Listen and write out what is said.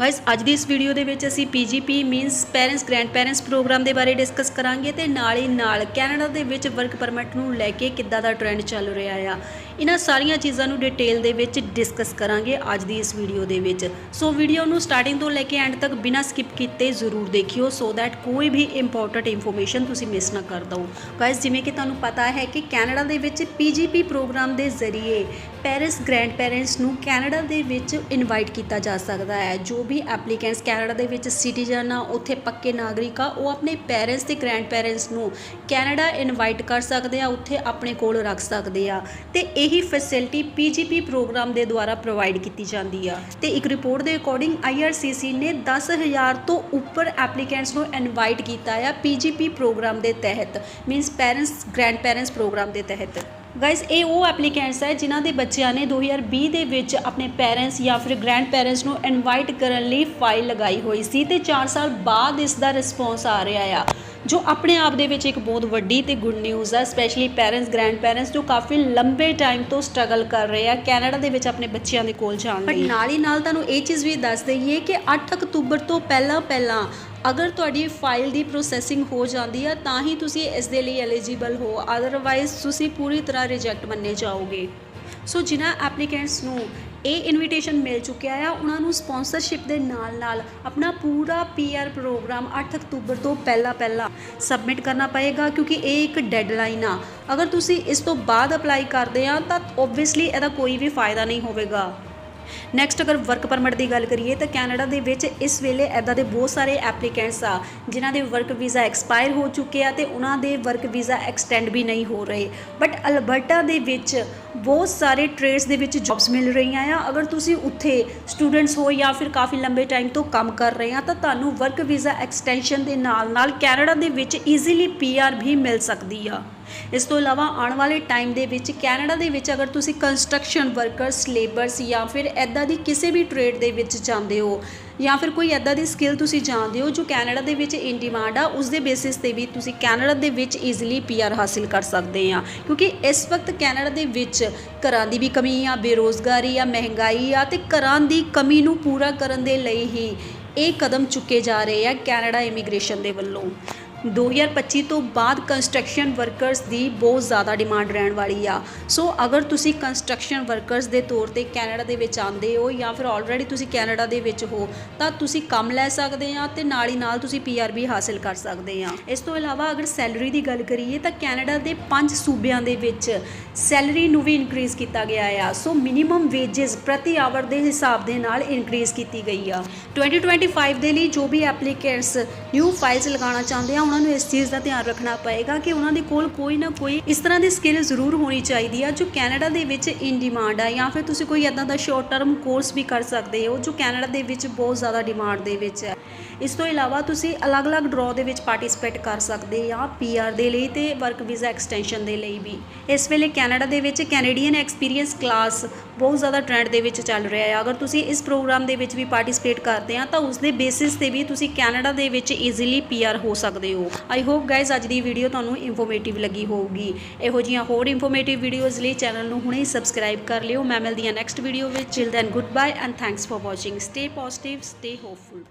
Guys ਅੱਜ ਦੀ ਇਸ video ਦੇ ਵਿੱਚ ਅਸੀਂ PGP means parents grandparents program ਦੇ ਬਾਰੇ ਡਿਸਕਸ ਕਰਾਂਗੇ ਤੇ ਨਾਲ ਹੀ ਨਾਲ ਕੈਨੇਡਾ ਦੇ ਵਿੱਚ ਵਰਕ ਪਰਮਿਟ ਨੂੰ ਲੈ ਕੇ ਕਿੱਦਾਂ ਦਾ ਟ੍ਰੈਂਡ ਚੱਲ ਰਿਹਾ ਆ। ਇਹਨਾਂ ਸਾਰੀਆਂ ਚੀਜ਼ਾਂ ਨੂੰ ਡਿਟੇਲ ਦੇ ਵਿੱਚ ਡਿਸਕਸ ਕਰਾਂਗੇ ਅੱਜ ਦੀ ਇਸ ਵੀਡੀਓ ਦੇ ਵਿੱਚ। ਸੋ ਵੀਡੀਓ ਨੂੰ ਸਟਾਰਟਿੰਗ ਤੋਂ ਲੈ ਕੇ ਐਂਡ ਤੱਕ ਬਿਨਾਂ ਸਕਿਪ ਕੀਤੇ ਜ਼ਰੂਰ ਦੇਖਿਓ ਸੋ ਦੈਟ ਕੋਈ ਵੀ ਇੰਪੋਰਟੈਂਟ ਇਨਫੋਰਮੇਸ਼ਨ ਤੁਸੀਂ ਮਿਸ ਨਾ ਕਰ ਦਿਓ। ਗਾਇਸ ਜਿਵੇਂ ਕਿ ਤੁਹਾਨੂੰ ਪਤਾ ਹੈ ਕਿ ਕੈਨੇਡਾ ਦੇ ਵਿੱਚ PGP ਪ੍ਰੋਗਰਾਮ ਦੇ ਜ਼ਰੀਏ ਪੈਰੈਂਟਸ ਗ੍ਰੈਂਡ ਪੈਰੈਂਟਸ ਨੂੰ ਕੈਨੇਡਾ ਦੇ ਵਿੱਚ ਇਨਵਾਈਟ ਕੀਤਾ ਜਾ ਸਕਦਾ ਹੈ, ਜੋ ਵੀ ਐਪਲੀਕੈਂਟਸ ਕੈਨੇਡਾ ਦੇ ਵਿੱਚ ਸਿਟੀਜ਼ਨ ਆ, ਉੱਥੇ ਪੱਕੇ ਨਾਗਰਿਕ ਆ, ਉਹ ਆਪਣੇ ਪੇਰੈਂਟਸ ਤੇ ਗ੍ਰੈਂਡ ਪੈਰੈਂਟਸ ਨੂੰ ਕੈਨੇਡਾ ਇਨਵਾਈਟ ਕਰ ਸਕਦੇ ਆ, ਉੱਥੇ ਆਪਣੇ ਕੋਲ ਰੱਖ ਸਕਦੇ ਆ। ਤੇ ਇਹੀ ਫੈਸਿਲਿਟੀ PGP ਪ੍ਰੋਗਰਾਮ ਦੇ ਦੁਆਰਾ ਪ੍ਰੋਵਾਈਡ ਕੀਤੀ ਜਾਂਦੀ ਆ। ਤੇ ਇੱਕ ਰਿਪੋਰਟ ਦੇ ਅਕੋਰਡਿੰਗ IRCC ਨੇ 10000 ਤੋਂ ਉੱਪਰ ਐਪਲੀਕੈਂਟਸ ਨੂੰ ਇਨਵਾਈਟ ਕੀਤਾ ਆ PGP ਪ੍ਰੋਗਰਾਮ ਦੇ ਤਹਿਤ means parents grandparents program ਦੇ ਤਹਿਤ। ਗਾਇਸ ਇਹ ਉਹ ਐਪਲੀਕੈਂਟਸ ਹੈ ਜਿਨ੍ਹਾਂ ਦੇ ਬੱਚਿਆਂ ਨੇ 2020 ਦੇ ਵਿੱਚ ਆਪਣੇ ਪੈਰੈਂਟਸ ਜਾਂ ਫਿਰ ਗ੍ਰੈਂਡ ਪੈਰੈਂਟਸ ਨੂੰ ਇਨਵਾਈਟ ਕਰਨ ਲਈ ਫਾਈਲ ਲਗਾਈ ਹੋਈ ਸੀ ਤੇ 4 ਸਾਲ ਬਾਅਦ ਇਸ ਦਾ ਰਿਸਪੌਂਸ ਆ ਰਿਹਾ ਆ ਜੋ ਆਪਣੇ ਆਪ ਦੇ ਵਿੱਚ ਇੱਕ ਬਹੁਤ ਵੱਡੀ ਤੇ ਗੁੱਡ ਨਿਊਜ਼ ਹੈ ਸਪੈਸ਼ਲੀ ਪੈਰੈਂਟਸ ਗ੍ਰੈਂਡ ਪੈਰੈਂਟਸ ਜੋ ਕਾਫੀ ਲੰਬੇ ਟਾਈਮ ਤੋਂ ਸਟਰਗਲ ਕਰ ਰਹੇ ਆ ਕੈਨੇਡਾ ਦੇ ਵਿੱਚ ਆਪਣੇ ਬੱਚਿਆਂ ਦੇ ਕੋਲ ਜਾਣ ਲਈ। ਬਟ ਨਾਲ ਹੀ ਨਾਲ ਤੁਹਾਨੂੰ ਇਹ ਚੀਜ਼ ਵੀ ਦੱਸ ਦਈਏ ਕਿ 8 ਅਕਤੂਬਰ ਤੋਂ ਪਹਿਲਾਂ ਪਹਿਲਾਂ ਅਗਰ ਤੁਹਾਡੀ ਫਾਈਲ ਦੀ ਪ੍ਰੋਸੈਸਿੰਗ ਹੋ ਜਾਂਦੀ ਆ, ਤਾਂ ਹੀ ਤੁਸੀਂ ਇਸ ਦੇ ਲਈ ਐਲੀਜੀਬਲ ਹੋ। ਅਦਰਵਾਈਜ਼ ਤੁਸੀਂ ਪੂਰੀ ਤਰ੍ਹਾਂ ਰਿਜੈਕਟ ਮੰਨੇ ਜਾਓਗੇ। ਸੋ ਜਿਨ੍ਹਾਂ ਐਪਲੀਕੈਂਟਸ ਨੂੰ ਇਹ ਇਨਵੀਟੇਸ਼ਨ ਮਿਲ ਚੁੱਕਿਆ ਆ, ਉਹਨਾਂ ਨੂੰ ਸਪਾਂਸਰਸ਼ਿਪ ਦੇ ਨਾਲ ਨਾਲ ਆਪਣਾ ਪੂਰਾ ਪੀਆਰ ਪ੍ਰੋਗਰਾਮ 8 ਅਕਤੂਬਰ ਤੋਂ ਪਹਿਲਾਂ ਪਹਿਲਾਂ ਸਬਮਿਟ ਕਰਨਾ ਪਏਗਾ, ਕਿਉਂਕਿ ਇਹ ਇੱਕ ਡੈਡਲਾਈਨ ਆ। ਅਗਰ ਤੁਸੀਂ ਇਸ ਤੋਂ ਬਾਅਦ ਅਪਲਾਈ ਕਰਦੇ ਆ, ਤਾਂ ਓਬਵੀਅਸਲੀ ਇਹਦਾ ਕੋਈ ਵੀ ਫਾਇਦਾ ਨਹੀਂ ਹੋਵੇਗਾ। ਨੈਕਸਟ ਅਗਰ ਵਰਕ ਪਰਮਿਟ ਦੀ ਗੱਲ ਕਰੀਏ ਤਾਂ ਕੈਨੇਡਾ ਦੇ ਵਿੱਚ ਇਸ ਵੇਲੇ ਐਦਾਂ ਦੇ ਬਹੁਤ ਸਾਰੇ ਐਪਲੀਕੈਂਟਸ ਆ, ਜਿਨ੍ਹਾਂ ਦੇ ਵਰਕ ਵੀਜ਼ਾ ਐਕਸਪਾਇਰ ਹੋ ਚੁੱਕੇ ਆ ਤੇ ਉਹਨਾਂ ਦੇ ਵਰਕ ਵੀਜ਼ਾ ਐਕਸਟੈਂਡ ਵੀ ਨਹੀਂ ਹੋ ਰਹੇ। ਬਟ ਅਲਬਰਟਾ ਦੇ ਵਿੱਚ ਬਹੁਤ ਸਾਰੇ ਟ੍ਰੇਡਸ ਦੇ ਵਿੱਚ ਜੌਬਸ ਮਿਲ ਰਹੀਆਂ ਆ। ਅਗਰ ਤੁਸੀਂ ਉੱਥੇ ਸਟੂਡੈਂਟਸ ਹੋ ਜਾਂ ਫਿਰ ਕਾਫੀ ਲੰਬੇ ਟਾਈਮ ਤੋਂ ਕੰਮ ਕਰ ਰਹੇ ਆ, ਤਾਂ ਤੁਹਾਨੂੰ ਵਰਕ ਵੀਜ਼ਾ ਐਕਸਟੈਂਸ਼ਨ ਦੇ ਨਾਲ ਨਾਲ ਕੈਨੇਡਾ ਦੇ ਵਿੱਚ ਈਜ਼ੀਲੀ ਪੀਆਰ ਵੀ ਮਿਲ ਸਕਦੀ ਆ। ਇਸ ਤੋਂ ਇਲਾਵਾ ਆਉਣ ਵਾਲੇ ਟਾਈਮ ਦੇ ਵਿੱਚ ਕੈਨੇਡਾ ਦੇ ਵਿੱਚ ਅਗਰ ਤੁਸੀਂ ਕੰਸਟਰਕਸ਼ਨ ਵਰਕਰਸ ਲੇਬਰਸ ਜਾਂ ਫਿਰ ਐਦਾਂ ਦੀ ਕਿਸੇ ਵੀ ਟ੍ਰੇਡ ਦੇ ਵਿੱਚ ਜਾਂਦੇ ਹੋ ਜਾਂ ਫਿਰ ਕੋਈ ਐਦਾਂ ਦੀ ਸਕਿੱਲ ਤੁਸੀਂ ਜਾਣਦੇ ਹੋ ਜੋ ਕੈਨੇਡਾ ਦੇ ਵਿੱਚ ਇਨ ਡਿਮਾਂਡ ਆ, ਉਸ ਦੇ ਬੇਸਿਸ ਤੇ ਵੀ ਤੁਸੀਂ ਕੈਨੇਡਾ ਦੇ ਵਿੱਚ ਈਜ਼ੀਲੀ ਪੀਆਰ ਹਾਸਿਲ ਕਰ ਸਕਦੇ ਆ। ਕਿਉਂਕਿ ਇਸ ਵਕਤ ਕੈਨੇਡਾ ਦੇ ਵਿੱਚ ਘਰਾਂ ਦੀ ਵੀ ਕਮੀ ਆ, ਬੇਰੋਜ਼ਗਾਰੀ ਆ, ਮਹਿੰਗਾਈ ਆ ਤੇ ਘਰਾਂ ਦੀ ਕਮੀ ਨੂੰ ਪੂਰਾ ਕਰਨ ਦੇ ਲਈ ਹੀ ਇਹ ਕਦਮ ਚੁੱਕੇ ਜਾ ਰਹੇ ਆ ਕੈਨੇਡਾ ਇਮੀਗ੍ਰੇਸ਼ਨ ਦੇ ਵੱਲੋਂ। 2025 ਤੋਂ ਬਾਅਦ ਕੰਸਟਰਕਸ਼ਨ ਵਰਕਰਸ ਦੀ ਬਹੁਤ ਜ਼ਿਆਦਾ ਡਿਮਾਂਡ ਰਹਿਣ ਵਾਲੀ ਆ। ਸੋ ਅਗਰ ਤੁਸੀਂ ਕੰਸਟਰਕਸ਼ਨ ਵਰਕਰਸ ਦੇ ਤੌਰ ਤੇ ਕੈਨੇਡਾ ਦੇ ਵਿੱਚ ਆਂਦੇ ਹੋ ਜਾਂ ਫਿਰ ਆਲਰੇਡੀ ਤੁਸੀਂ ਕੈਨੇਡਾ ਦੇ ਵਿੱਚ ਹੋ, ਤਾਂ ਤੁਸੀਂ ਕੰਮ ਲੈ ਸਕਦੇ ਆ ਤੇ ਨਾਲ ਹੀ ਨਾਲ ਤੁਸੀਂ ਪੀਆਰ ਵੀ ਹਾਸਿਲ ਕਰ ਸਕਦੇ ਆ। ਇਸ ਤੋਂ ਇਲਾਵਾ ਅਗਰ ਸੈਲਰੀ ਦੀ ਗੱਲ ਕਰੀਏ ਤਾਂ ਕੈਨੇਡਾ ਦੇ ਪੰਜ ਸੂਬਿਆਂ ਦੇ ਵਿੱਚ ਸੈਲਰੀ ਨੂੰ ਵੀ ਇਨਕਰੀਜ਼ ਕੀਤਾ ਗਿਆ ਆ। ਸੋ ਮਿਨੀਮਮ ਵੇਜਸ ਪ੍ਰਤੀ ਆਵਰ ਦੇ ਹਿਸਾਬ ਦੇ ਨਾਲ ਇਨਕਰੀਜ਼ ਕੀਤੀ ਗਈ ਆ। 2025 ਦੇ ਲਈ ਜੋ ਵੀ ਐਪਲੀਕੈਂਟਸ ਨਿਊ ਫਾਈਲਸ ਲਗਾਉਣਾ ਚਾਹੁੰਦੇ ਆ ਉਹਨਾਂ ਨੂੰ ਇਸ ਚੀਜ਼ ਦਾ ਧਿਆਨ ਰੱਖਣਾ ਪਏਗਾ ਕਿ ਉਹਨਾਂ ਦੇ ਕੋਲ ਕੋਈ ਨਾ ਕੋਈ ਇਸ ਤਰ੍ਹਾਂ ਦੀ ਸਕਿੱਲ ਜ਼ਰੂਰ ਹੋਣੀ ਚਾਹੀਦੀ ਆ ਜੋ ਕੈਨੇਡਾ ਦੇ ਵਿੱਚ ਇਨ ਡਿਮਾਂਡ ਆ ਜਾਂ ਫਿਰ ਤੁਸੀਂ ਕੋਈ ਇਦਾਂ ਦਾ ਸ਼ਾਰਟ ਟਰਮ ਕੋਰਸ ਵੀ ਕਰ ਸਕਦੇ ਹੋ ਜੋ ਕੈਨੇਡਾ ਦੇ ਵਿੱਚ ਬਹੁਤ ਜ਼ਿਆਦਾ ਡਿਮਾਂਡ ਦੇ ਵਿੱਚ ਹੈ ਇਸ ਤੋਂ ਇਲਾਵਾ ਤੁਸੀਂ ਅਲੱਗ-ਅਲੱਗ ਡਰਾਅ ਦੇ ਵਿੱਚ ਪਾਰਟਿਸਿਪੇਟ ਕਰ ਸਕਦੇ ਆ ਪੀਆਰ ਦੇ ਲਈ ਤੇ ਵਰਕ ਵੀਜ਼ਾ ਐਕਸਟੈਂਸ਼ਨ ਦੇ ਲਈ ਵੀ। ਇਸ ਵੇਲੇ ਕੈਨੇਡਾ ਦੇ ਵਿੱਚ ਕੈਨੇਡੀਅਨ ਐਕਸਪੀਰੀਅੰਸ ਕਲਾਸ ਬਹੁਤ ਜ਼ਿਆਦਾ ਟ੍ਰੈਂਡ ਦੇ ਵਿੱਚ ਚੱਲ ਰਿਹਾ ਹੈ ਅਗਰ ਤੁਸੀਂ ਇਸ ਪ੍ਰੋਗਰਾਮ ਦੇ ਵਿੱਚ ਵੀ ਪਾਰਟਿਸਿਪੇਟ ਕਰਦੇ ਆ ਤਾਂ ਉਸ ਦੇ ਬੇਸਿਸ ਤੇ ਵੀ ਤੁਸੀਂ ਕੈਨੇਡਾ ਦੇ ਵਿੱਚ ਈਜ਼ੀਲੀ ਪੀਆਰ ਹੋ ਸਕਦੇ ਹੋ। ਆਈ ਹੋਪ ਗਾਇਜ਼ ਅੱਜ ਦੀ ਵੀਡੀਓ ਤੁਹਾਨੂੰ ਇਨਫੋਰਮੇਟਿਵ ਲੱਗੀ ਹੋਊਗੀ। ਇਹੋ ਜਿਹੀਆਂ ਹੋਰ ਇਨਫੋਰਮੇਟਿਵ ਵੀਡੀਓਜ਼ ਲਈ ਚੈਨਲ ਨੂੰ ਹੁਣੇ ਹੀ ਸਬਸਕ੍ਰਾਈਬ ਕਰ ਲਿਓ। ਮੈਂ ਮਿਲਦੀ ਹਾਂ ਨੈਕਸਟ ਵੀਡੀਓ ਵਿੱਚ। Chill then goodbye and thanks for watching stay positive stay hopeful